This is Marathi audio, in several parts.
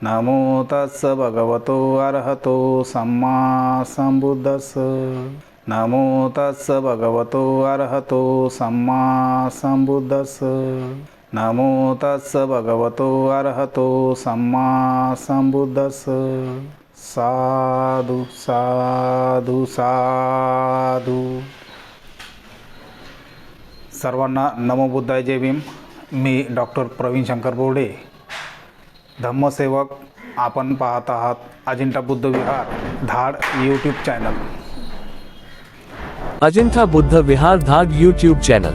नमो तत्स भगवतो अर्हतो सम्मा संबुद्धस नमो तत्स भगवतो अर्हतो सम्मा संबुद्धस नमो तत्स भगवतो अर्हतो सम्मा संबुद्धस साधु साधु साधु। सर्वांना नमो बुद्धाय जय भीम। मी डॉक्टर प्रवीण शंकर बोर्डे धम्मसेवक आपण पाहत आहात Ajintha Buddha Vihar Dhad YouTube channel Ajintha Buddha Vihar Dhag YouTube channel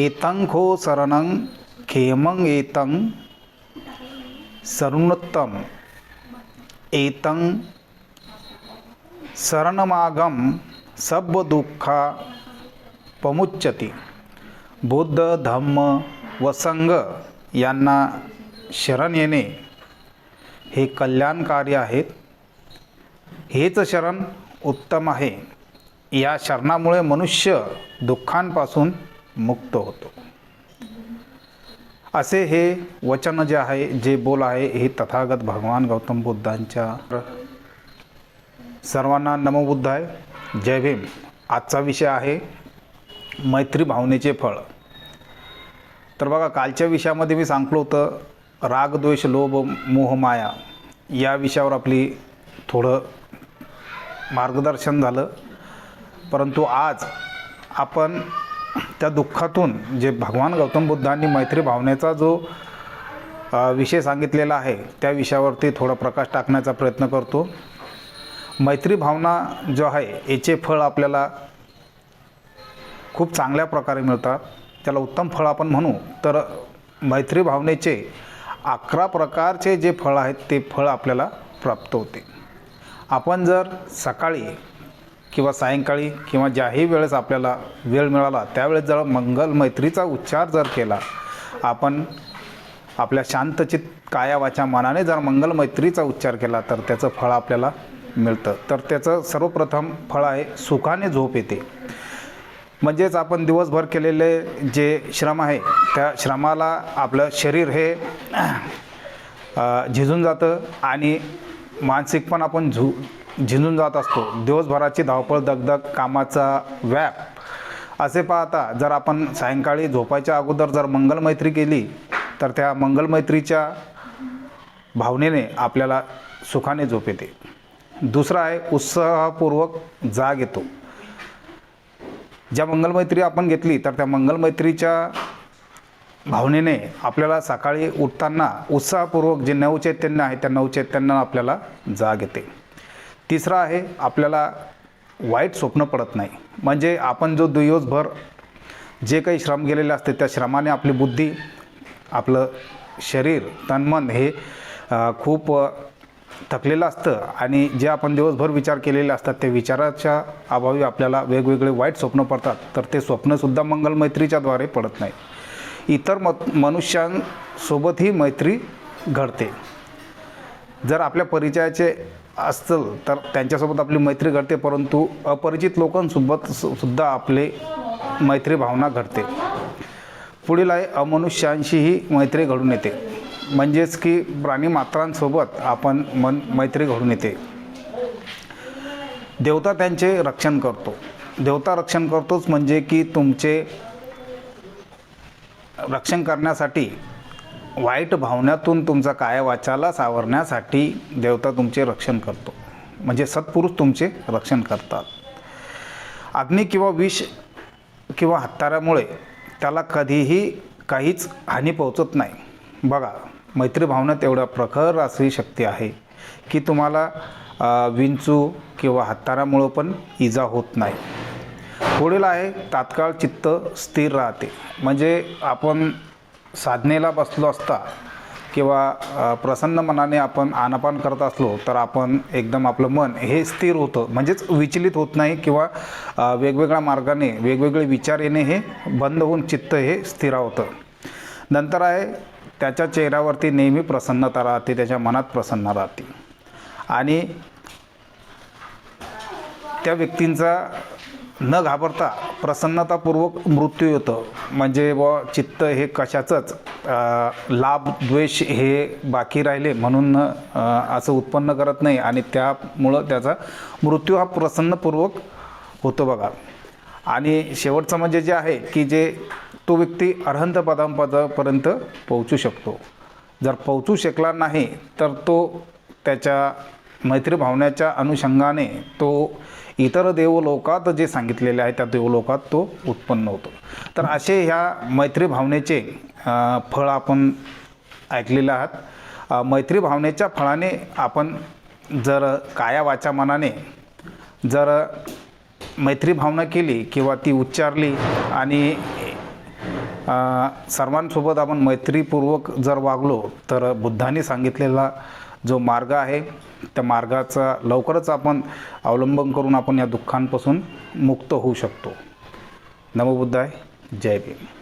एतं खो शरणं खेमं एतं सरुणोत्तम एतं शरणमागम सब दुःखा पमुच्यती। बुद्ध धम्म व संघ यांना शरण येणे हे कल्याणकारी आहेत. हेच शरण उत्तम आहे. या शरणामुळे मनुष्य दुःखांपासून मुक्त होतो. असे हे वचन जे आहे जे बोल आहे हे तथागत भगवान गौतम बुद्धांच्या सर्वांना नमोबुद्ध आहे जय भीम. आजचा विषय आहे मैत्री भावनेचे फळ. तर बघा कालच्या विषयामध्ये मी सांगलो होतं राग द्वेष लोभ मोह माया या विषयावर आपली थोडं मार्गदर्शन झालं. परंतु आज आपण त्या दुःखातून जे भगवान गौतम बुद्धांनी मैत्री भावनेचा जो विषय सांगितलेला आहे त्या विषयावरती थोडा प्रकाश टाकण्याचा प्रयत्न करतो. मैत्री भावना जो आहे याचे फळ आपल्याला खूप चांगल्या प्रकारे मिळतात. त्याला उत्तम फळ आपण म्हणू तर मैत्री भावनेचे अकरा प्रकारचे जे फळ आहेत ते फळ आपल्याला प्राप्त होते. आपण जर सकाळी किंवा सायंकाळी किंवा ज्याही वेळेस आपल्याला वेळ मिळाला त्यावेळेस जर मंगल मैत्रीचा उच्चार जर केला आपण आपल्या शांतचित कायावाच्या मनाने जर मंगल मैत्रीचा उच्चार केला तर त्याचं फळ आपल्याला मिळतं. तर त्याचं सर्वप्रथम फळ आहे सुखाने झोप येते. म्हणजेच आपण दिवसभर केलेले जे श्रम आहे त्या श्रमाला आपलं शरीर हे झिजून जातं आणि मानसिक पण आपण झु झिजून जात असतो. दिवसभराची धावपळ दगदग कामाचा व्याप. असे पाहता जर आपण सायंकाळी झोपायच्या अगोदर जर मंगलमैत्री केली तर त्या मंगलमैत्रीच्या भावनेने आपल्याला सुखाने झोप येते. दुसरा आहे उत्साहपूर्वक जाग येतो. ज्या मंगलमैत्री आपण घेतली तर त्या मंगलमैत्रीच्या भावनेने आपल्याला सकाळी उठताना उत्साहपूर्वक जे नवचैतन्य आहे त्या नवचैतन्यानं आपल्याला जाग येते. तिसरा आहे आपल्याला वाईट स्वप्न पडत नाही. म्हणजे आपण जो दिवसभर जे काही श्रम गेलेले असते त्या श्रमाने आपली बुद्धी आपलं शरीर तनमन हे खूप थकलेलं असतं आणि जे आपण दिवसभर विचार केलेले असतात ते विचाराच्या अभावी आपल्याला वेगवेगळे वाईट स्वप्न पडतात. तर ते स्वप्नसुद्धा मंगलमैत्रीच्याद्वारे पडत नाही. इतर मत मनुष्यांसोबतही मैत्री घडते. जर आपल्या परिचयाचे असतील तर त्यांच्यासोबत आपली मैत्री घडते परंतु अपरिचित लोकांसोबत सुद्धा आपले मैत्री भावना घडते. पुढील आहे अमनुष्यांशीही मैत्री घडून येते. म्हणजेच की प्राणी मात्रांसोबत आपण मन मैत्री घडून येते. देवता त्यांचे रक्षण करतो. देवता रक्षण करतोच म्हणजे की तुमचे रक्षण करण्यासाठी वाईट भावनातून तुमचा काय वाचाला सावरण्यासाठी देवता तुमचे रक्षण करतो. म्हणजे सत्पुरुष तुमचे रक्षण करतात. अग्नी किंवा विष किंवा हत्यारामुळे त्याला कधीही काहीच हानी पोहोचत नाही. बघा मैत्री भावनेत एवढ्या प्रखर असली शक्ती आहे की तुम्हाला विंचू किंवा हत्यारामुळं पण इजा होत नाही. पुढील आहे तात्काळ चित्त स्थिर राहते. म्हणजे आपण साधनेला बसलो असता किंवा प्रसन्न मनाने आपण आनापान करत असलो तर आपण एकदम आपलं मन हे स्थिर होतं. म्हणजेच विचलित होत नाही किंवा वेगवेगळ्या मार्गाने वेगवेगळे विचार येणे हे बंद होऊन चित्त हे स्थिर होतं. नंतर आहे त्याच्या चेहऱ्यावरती नेहमी प्रसन्नता राहते त्याच्या मनात प्रसन्न राहते. आणि त्या व्यक्तींचा न घाबरता प्रसन्नतापूर्वक मृत्यू येतं. म्हणजे व चित्त हे कशाचंच लाभ द्वेष हे बाकी राहिले म्हणून असं उत्पन्न करत नाही आणि त्यामुळं त्याचा मृत्यू हा प्रसन्नपूर्वक होतो बघा. आणि शेवटचं म्हणजे जे आहे की जे तो व्यक्ती अर्हंत पदांपदापर्यंत पोहोचू शकतो. जर पोहोचू शकला नाही तर तो त्याच्या मैत्री भावनेच्या अनुषंगाने तो इतर देवलोकात जे सांगितलेले आहे त्या देवलोकात तो उत्पन्न होतो. तर असे ह्या मैत्री भावनेचे फळ आपण ऐकलेले आहात. मैत्री भावनेच्या फळाने आपण जर काया वाचा मनाने जर मैत्री भावना केली किंवा ती उच्चारली आणि सर्वांसोबत आपण मैत्रीपूर्वक जर वागलो तर बुद्धाने सांगितलेला जो मार्ग आहे त्या मार्गाचा लवकरच आपण अवलंबन करून आपण या दुःखांपासून मुक्त होऊ शकतो. नमोबुद्धाय जय भीम.